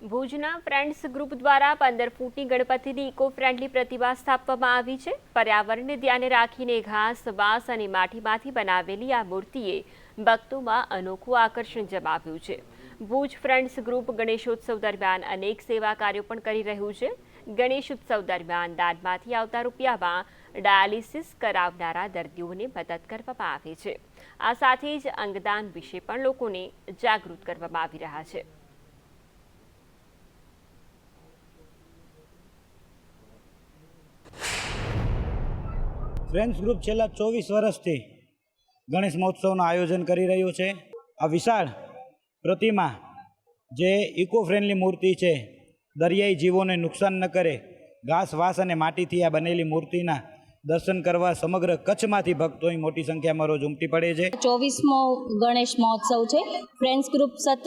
ભુજના friends group દ્વારા પંદર ફૂટની ગણપતિની ઇકો ફ્રેન્ડલી પ્રતિમા સ્થાપવામાં આવી છે. પર્યાવરણને ધ્યાને રાખીને ઘાસ, વાસ અને માટીમાંથી બનાવેલી આ મૂર્તિએ ભક્તોમાં અનોખું આકર્ષણ જમાવ્યું છે. ભુજ ફ્રેન્ડ્સ ગ્રુપ ગણેશોત્સવ દરમિયાન અનેક સેવા કાર્યો પણ કરી રહ્યું છે. ગણેશ ઉત્સવ દરમિયાન દાનમાંથી આવતા રૂપિયામાં ડાયાલિસિસ કરાવનારા દર્દીઓને મદદ કરવામાં આવે છે. આ સાથે જ અંગદાન વિશે પણ લોકોને જાગૃત કરવામાં આવી રહ્યા છે. ફ્રેન્ડ્સ ગ્રુપ છેલ્લા ચોવીસ વર્ષથી ગણેશ મહોત્સવનું આયોજન કરી રહ્યું છે. આ વિશાળ પ્રતિમા જે ઇકો ફ્રેન્ડલી મૂર્તિ છે, દરિયાઈ જીવોને નુકસાન ન કરે ઘાસ વાસ અને માટીથી આ બનેલી મૂર્તિના દર્શન કરવા સમગ્ર કચ્છમાંથી ભક્તો મોટી સંખ્યામાં રોજ ઉમટી પડે છે. ચોવીસમો ગણેશ મહોત્સવ છે. ફ્રેન્ડ્સ ગ્રુપ સતત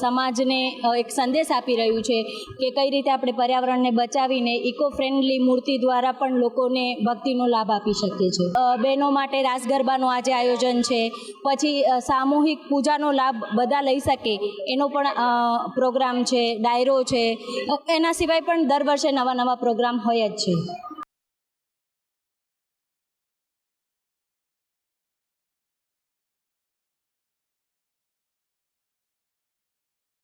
સમાજને એક સંદેશ આપી રહ્યું છે કે કઈ રીતે આપણે પર્યાવરણને બચાવીને ઇકો ફ્રેન્ડલી મૂર્તિ દ્વારા પણ લોકોને ભક્તિનો લાભ આપી શકીએ છીએ. બહેનો માટે રાસ ગરબાનું આજે આયોજન છે. પછી સામૂહિક પૂજાનો લાભ બધા લઈ શકે એનો પણ પ્રોગ્રામ છે, ડાયરો છે. એના સિવાય પણ દર વર્ષે નવા નવા પ્રોગ્રામ હોય જ છે.